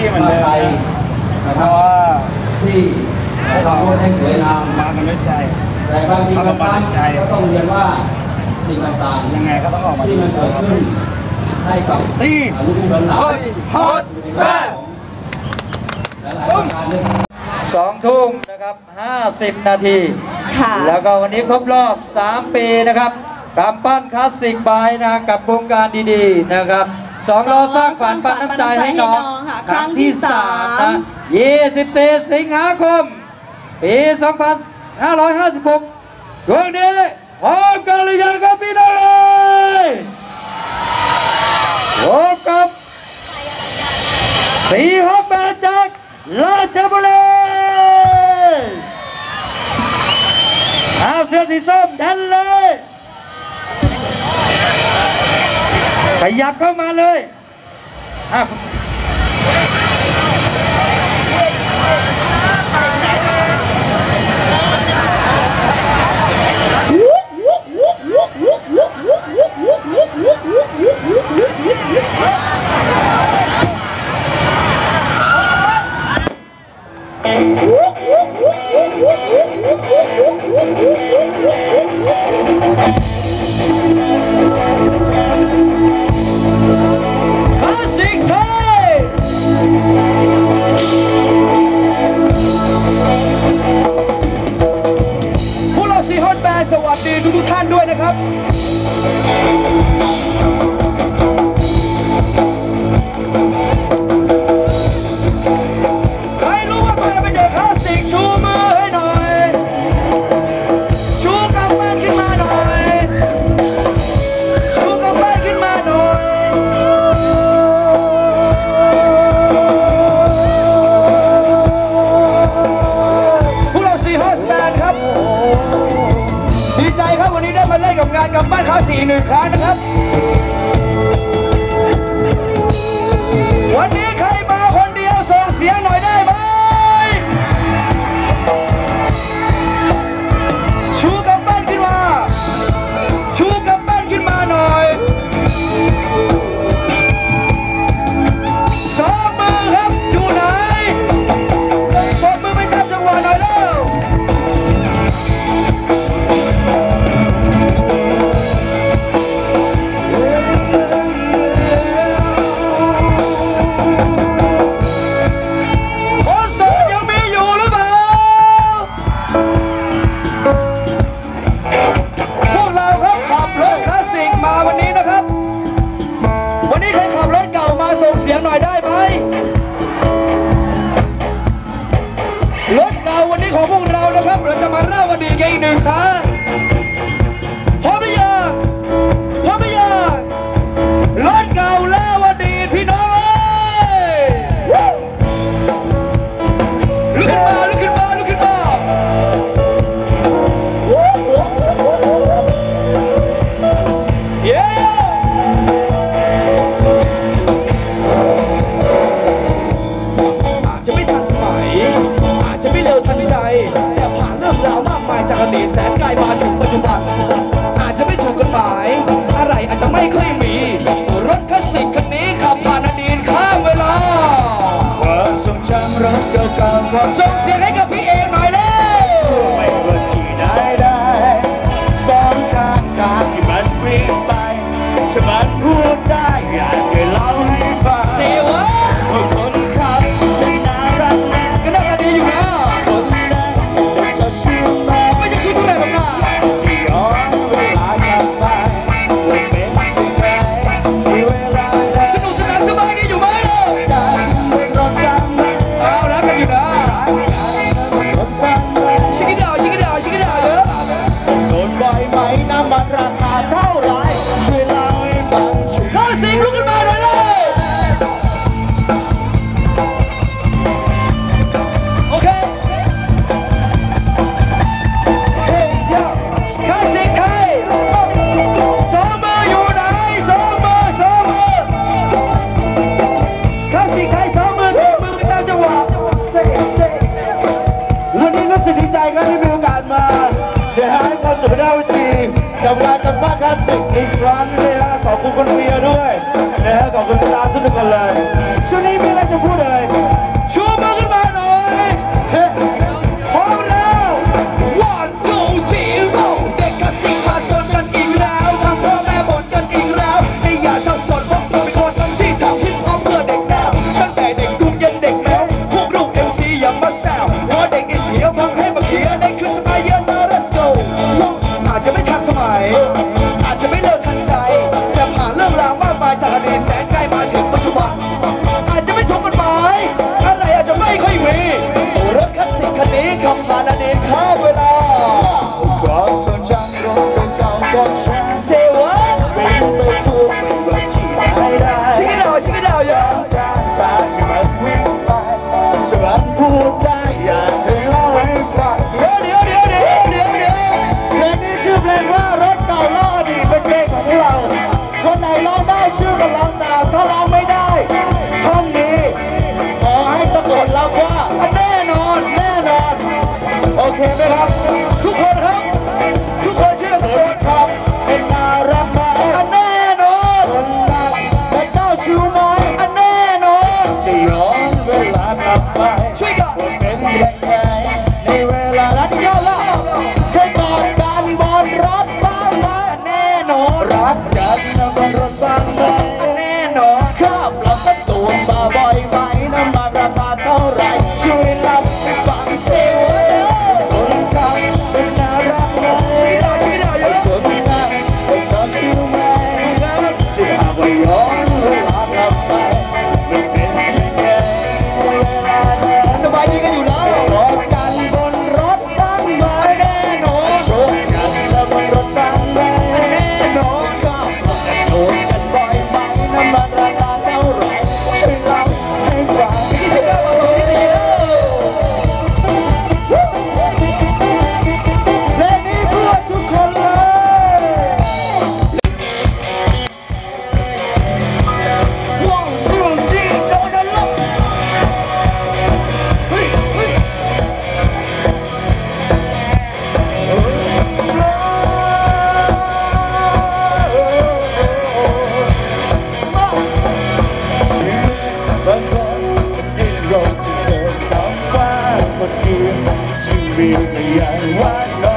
ที่มันเดิมเพราะว่าที่เราพูดให้สวยงามมากันด้วยใจ แต่บางทีบางครั้งก็ต้องเรียนว่าสิ่งต่างๆยังไงก็ต้องออกมาที่มันเกิดขึ้นให้กับลูกหลานฮอตแม่สองทุ่มนะครับห้าสิบนาทีแล้วก็วันนี้ครบรอบสามปีนะครับกำปั้นคลาสสิกบายนะกับวงการดีๆนะครับ สองรอสร้างฝันปันน้ำใจให้น้องครั้งที่สามยี่สิบสี่สิงหาคม ปีสองพันห้าร้อยห้าสิบหกวันี้พบกังครับพี่น้องเลยพบกับสีหอกแบดจากราชบุรีอาเซียนสีส้มแดนเลย ขยับเข้ามาเลยอะ up. ดีใจครับวันนี้ได้มาเล่นกับงานกับบ้านคาสี่หนึ่งครั้งนะครับ วันนี้ใครมาคนเดียวส่งเสียงหน่อย ของพวกเรานะครับ เราจะมาเล่าวัอดีกันอีกหนึ่งครั้ง 一 but you, you really are. Why not?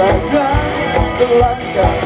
Jaga langkah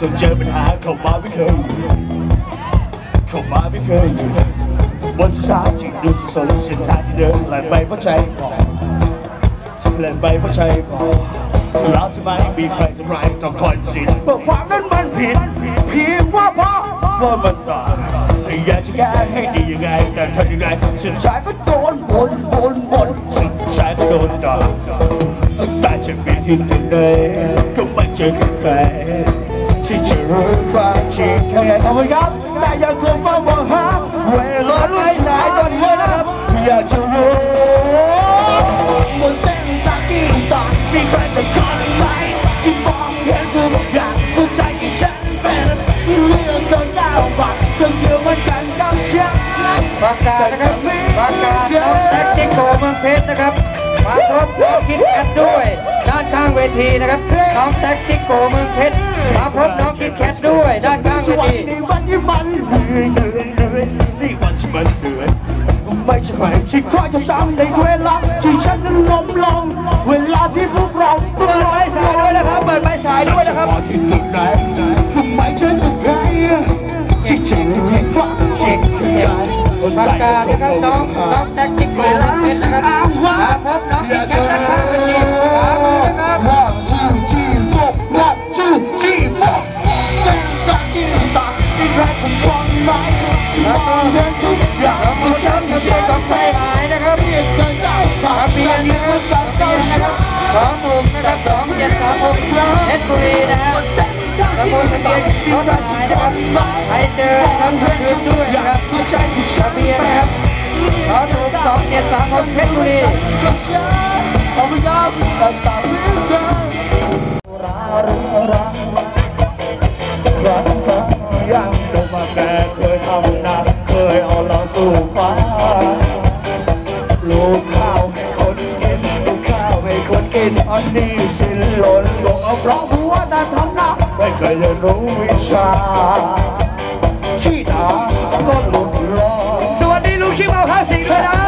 จนเจอปัญหาเข้ามาไม่เคยเข้ามาไม่เคยหยุดวันสุดท้ายที่ดูสับสนเส้นทางที่เดินแล่นไปเพราะใจบอกแล่นไปเพราะใจบอกเราจะไมมีใครทำร้ายต้องคอยสินเพราะความนั้นมันผิดเพียงว่าเพราะว่ามันต่างอยากจะแก้ให้ดียังไง แต่ทำยังไงสุดท้ายก็โดนบนบนบนสุดท้ายก็โดนด่าแต่จะมีที่ไหนก็ไม่เจอใคร จริงแค่ไหนเอาไว้ครับแต่ยังคงเฝ้ามองหาเวลาไม่สายตอนนี้นะครับอยากจะรู้บนเส้นทาง จะซ้ำในเวลาที่ฉันนั้นล้มลง เวลาที่พวกเราเปิดไฟสายด้วยนะครับ เปิดไฟสายด้วยนะครับที่จุดไหนทำไมฉันต้องใครที่จริงเห็นว่าจริงคือการประกาศนะครับน้องน้อง ใครเจอนะครับคืนด้วยนะครับทะเบียนนะครับสองหนุ่มสองของเพชรบุรีก็ฉันพยายามแต่ตามไม่เจอรักรักรักรักยังเดินมาแกเคยทำนาเคยเอาเราสู่ฟ้าลูกข้าวให้คนกินลูกข้าวให้คนกินอันนี้สิ้นหล่นลงเอาเพราะหัวแต่ทำนาไม่เคยเรียนรู้าชี้ดาก็หลุดลอยสวัสดีลุงชิมเอาภาษีด้วยนะ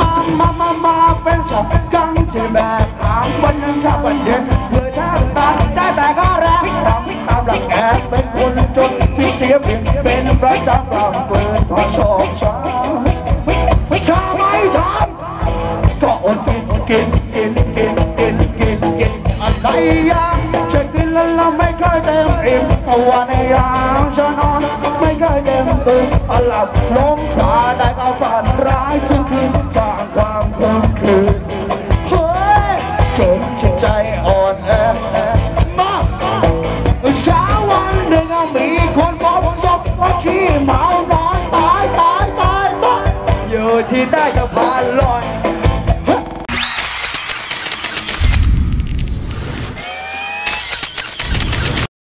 มามามามาเป็นชอบกังที่แบกหางวันหนึ่งถ้าวันเดียวเพื่อถ้าตาได้แต่ก็แรงพิตามพิตามหลักแอบเป็นคนจนที่เสียเปรียบเป็นประจำกลางเกินพอชอบช้าไอิ่มวันในยามฉันนอน ไม่เคยเต็มตื่นหลับลมตาได้ก็ฝันร้ายทุกคืน